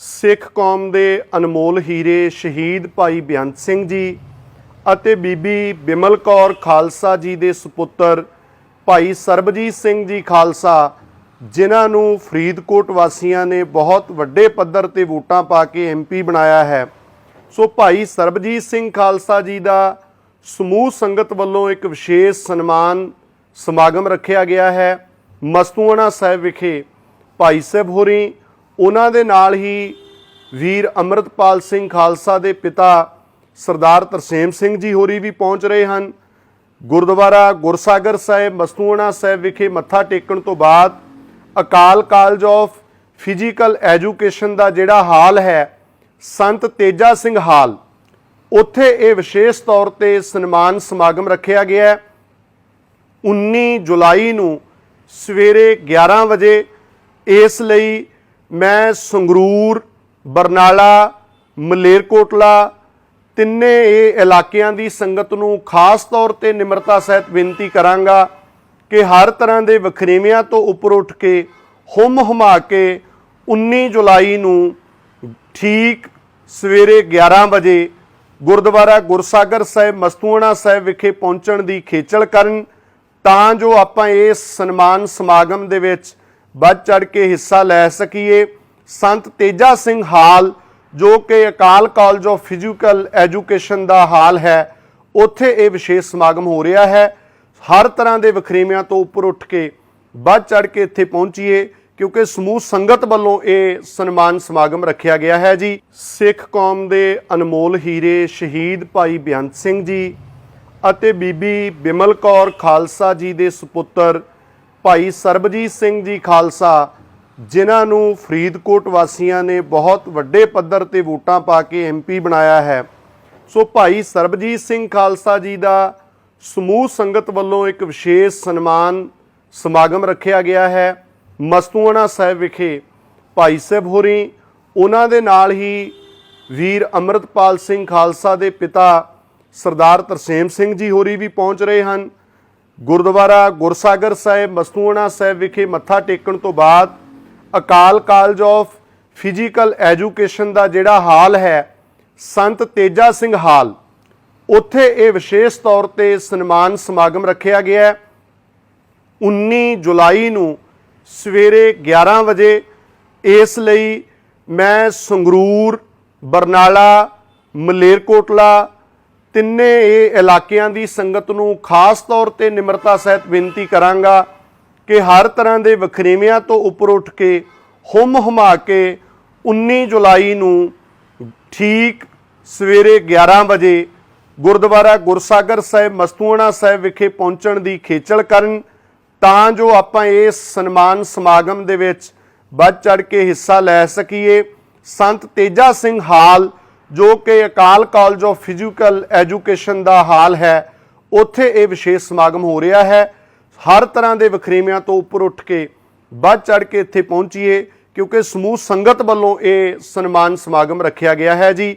ਸਿੱਖ ਕੌਮ ਦੇ ਅਨਮੋਲ ਹੀਰੇ ਸ਼ਹੀਦ ਭਾਈ ਬੇਅੰਤ ਸਿੰਘ ਜੀ ਅਤੇ ਬੀਬੀ ਬਿਮਲ ਕੌਰ ਖਾਲਸਾ ਜੀ ਦੇ ਸੁਪੁੱਤਰ ਭਾਈ ਸਰਬਜੀਤ ਸਿੰਘ ਜੀ ਖਾਲਸਾ, ਜਿਨ੍ਹਾਂ ਨੂੰ ਫਰੀਦਕੋਟ ਵਾਸੀਆਂ ਨੇ ਬਹੁਤ ਵੱਡੇ ਪੱਧਰ ਤੇ ਵੋਟਾਂ ਪਾ ਕੇ ਐਮਪੀ ਬਣਾਇਆ ਹੈ। ਸੋ ਭਾਈ ਸਰਬਜੀਤ ਸਿੰਘ ਖਾਲਸਾ ਜੀ ਦਾ ਸਮੂਹ ਸੰਗਤ ਵੱਲੋਂ ਇੱਕ ਵਿਸ਼ੇਸ਼ ਸਨਮਾਨ ਸਮਾਗਮ ਰੱਖਿਆ ਗਿਆ ਹੈ। ਮਸਤੂਆਣਾ ਸਾਹਿਬ ਵਿਖੇ ਭਾਈ ਸਾਹਿਬ ਹੋਰੀ ਉਹਨਾਂ ਦੇ ਨਾਲ ਹੀ ਵੀਰ ਅੰਮ੍ਰਿਤਪਾਲ ਸਿੰਘ ਖਾਲਸਾ ਦੇ ਪਿਤਾ ਸਰਦਾਰ ਤਰਸੇਮ ਸਿੰਘ ਜੀ ਹੋਰੀ ਵੀ ਪਹੁੰਚ ਰਹੇ ਹਨ। ਗੁਰਦੁਆਰਾ ਗੁਰਸਾਗਰ ਸਾਹਿਬ, ਮਸਤੂਆਣਾ ਸਾਹਿਬ ਵਿਖੇ ਮੱਥਾ ਟੇਕਣ ਤੋਂ ਬਾਅਦ Akal college of physical education ਦਾ ਜਿਹੜਾ ਹਾਲ ਹੈ, ਸੰਤ ਤੇਜਾ ਸਿੰਘ ਹਾਲ, ਉੱਥੇ ਇਹ ਵਿਸ਼ੇਸ਼ ਤੌਰ ਤੇ ਸਨਮਾਨ ਸਮਾਗਮ ਰੱਖਿਆ ਗਿਆ ਹੈ। 19 ਜੁਲਾਈ ਨੂੰ ਸਵੇਰੇ 11 ਵਜੇ ਇਸ ਲਈ ਮੈਂ ਸੰਗਰੂਰ, ਬਰਨਾਲਾ, ਮਲੇਰਕੋਟਲਾ ਤਿੰਨੇ ਇਹ ਇਲਾਕਿਆਂ ਦੀ ਸੰਗਤ ਨੂੰ ਖਾਸ ਤੌਰ ਤੇ ਨਿਮਰਤਾ ਸਹਿਤ ਬੇਨਤੀ ਕਰਾਂਗਾ ਕਿ ਹਰ ਤਰ੍ਹਾਂ ਦੇ ਵਖਰੇਵਿਆਂ ਤੋਂ ਉੱਪਰ ਉੱਠ ਕੇ, ਹੁਮ ਹੁਮਾ ਕੇ 19 ਜੁਲਾਈ ਨੂੰ ਠੀਕ ਸਵੇਰੇ 11 ਵਜੇ ਗੁਰਦੁਆਰਾ ਗੁਰਸਾਗਰ ਸਾਹਿਬ, ਮਸਤੂਆਣਾ ਸਾਹਿਬ ਵਿਖੇ ਪਹੁੰਚਣ ਦੀ ਖੇਚਲ ਕਰਨ, ਤਾਂ ਜੋ ਆਪਾਂ ਇਸ ਸਨਮਾਨ ਸਮਾਗਮ ਦੇ ਵਿੱਚ ਵੱਧ ਚੜ ਕੇ ਹਿੱਸਾ ਲੈ ਸਕੀਏ। ਸੰਤ ਤੇਜਾ ਸਿੰਘ ਹਾਲ, ਜੋ ਕਿ Akal college of physical education the hall ਹੈ, ਉੱਥੇ ਇਹ ਵਿਸ਼ੇਸ਼ ਸਮਾਗਮ ਹੋ ਰਿਹਾ ਹੈ। ਹਰ ਤਰ੍ਹਾਂ ਦੇ ਵਖਰੇਵਿਆਂ ਤੋਂ ਉੱਪਰ ਉੱਠ ਕੇ ਵੱਧ ਚੜ ਕੇ ਇੱਥੇ ਪਹੁੰਚੀਏ, ਕਿਉਂਕਿ ਸਮੂਹ ਸੰਗਤ ਵੱਲੋਂ ਇਹ ਸਨਮਾਨ ਸਮਾਗਮ ਰੱਖਿਆ ਗਿਆ ਹੈ ਜੀ। ਸਿੱਖ ਕੌਮ ਦੇ ਅਨਮੋਲ ਹੀਰੇ ਸ਼ਹੀਦ ਭਾਈ ਬੇਅੰਤ ਸਿੰਘ ਜੀ ਅਤੇ ਬੀਬੀ ਬਿਮਲ ਕੌਰ ਖਾਲਸਾ ਜੀ ਦੇ ਸੁਪੁੱਤਰ ਭਾਈ ਸਰਬਜੀਤ ਸਿੰਘ ਜੀ ਖਾਲਸਾ, ਜਿਨ੍ਹਾਂ ਨੂੰ ਫਰੀਦਕੋਟ ਵਾਸੀਆਂ ਨੇ ਬਹੁਤ ਵੱਡੇ ਪੱਧਰ ਤੇ ਵੋਟਾਂ ਪਾ ਕੇ ਐਮਪੀ ਬਣਾਇਆ ਹੈ। ਸੋ ਭਾਈ ਸਰਬਜੀਤ ਸਿੰਘ ਖਾਲਸਾ ਜੀ ਦਾ ਸਮੂਹ ਸੰਗਤ ਵੱਲੋਂ ਇੱਕ ਵਿਸ਼ੇਸ਼ ਸਨਮਾਨ ਸਮਾਗਮ ਰੱਖਿਆ ਗਿਆ ਹੈ। ਮਸਤੂਆਣਾ ਸਾਹਿਬ ਵਿਖੇ ਭਾਈ ਸਾਹਿਬ ਹੋਰੀ, ਉਹਨਾਂ ਦੇ ਨਾਲ ਹੀ ਵੀਰ ਅੰਮ੍ਰਿਤਪਾਲ ਸਿੰਘ ਖਾਲਸਾ ਦੇ ਪਿਤਾ ਸਰਦਾਰ ਤਰਸੇਮ ਸਿੰਘ ਜੀ ਹੋਰੀ ਵੀ ਪਹੁੰਚ ਰਹੇ ਹਨ। ਗੁਰਦੁਆਰਾ ਗੁਰਸਾਗਰ ਸਾਹਿਬ ਮਸਤੂਆਣਾ ਸਾਹਿਬ ਵਿਖੇ ਮੱਥਾ ਟੇਕਣ ਤੋਂ ਬਾਅਦ Akal college of physical education ਦਾ ਜਿਹੜਾ ਹਾਲ ਹੈ, ਸੰਤ ਤੇਜਾ ਸਿੰਘ ਹਾਲ, ਉੱਥੇ ਇਹ ਵਿਸ਼ੇਸ਼ ਤੌਰ ਤੇ ਸਨਮਾਨ ਸਮਾਗਮ ਰੱਖਿਆ ਗਿਆ ਹੈ। 19 ਜੁਲਾਈ ਨੂੰ ਸਵੇਰੇ 11 ਵਜੇ ਇਸ ਲਈ ਮੈਂ ਸੰਗਰੂਰ, ਬਰਨਾਲਾ, ਮਲੇਰਕੋਟਲਾ ਤਿੰਨੇ ਇਹ ਇਲਾਕਿਆਂ ਦੀ ਸੰਗਤ ਨੂੰ ਖਾਸ ਤੌਰ ਤੇ ਨਿਮਰਤਾ ਸਹਿਤ ਬੇਨਤੀ ਕਰਾਂਗਾ ਕਿ ਹਰ ਤਰ੍ਹਾਂ ਦੇ ਵਖਰੇਵਿਆਂ ਤੋਂ ਉੱਪਰ ਉੱਠ ਕੇ ਹੁਮ ਹੁਮਾ ਕੇ 19 ਜੁਲਾਈ ਨੂੰ ਠੀਕ ਸਵੇਰੇ 11 ਵਜੇ ਗੁਰਦੁਆਰਾ ਗੁਰਸਾਗਰ ਸਾਹਿਬ, ਮਸਤੂਆਣਾ ਸਾਹਿਬ ਵਿਖੇ ਪਹੁੰਚਣ ਦੀ ਖੇਚਲ ਕਰਨ, ਤਾਂ ਜੋ ਆਪਾਂ ਇਸ ਸਨਮਾਨ ਸਮਾਗਮ ਦੇ ਵਿੱਚ ਵੱਧ ਚੜ ਕੇ ਹਿੱਸਾ ਲੈ ਸਕੀਏ। ਸੰਤ ਤੇਜਾ ਸਿੰਘ ਹਾਲ ਜੋ ਕਿ Akal college of physical education the hall ਹੈ, ਉੱਥੇ ਇਹ ਵਿਸ਼ੇਸ਼ ਸਮਾਗਮ ਹੋ ਰਿਹਾ ਹੈ। ਹਰ ਤਰ੍ਹਾਂ ਦੇ ਵਖਰੇਵਿਆਂ ਤੋਂ ਉੱਪਰ ਉੱਠ ਕੇ ਵੱਧ ਚੜ ਕੇ ਇੱਥੇ ਪਹੁੰਚੀਏ, ਕਿਉਂਕਿ ਸਮੂਹ ਸੰਗਤ ਵੱਲੋਂ ਇਹ ਸਨਮਾਨ ਸਮਾਗਮ ਰੱਖਿਆ ਗਿਆ ਹੈ ਜੀ।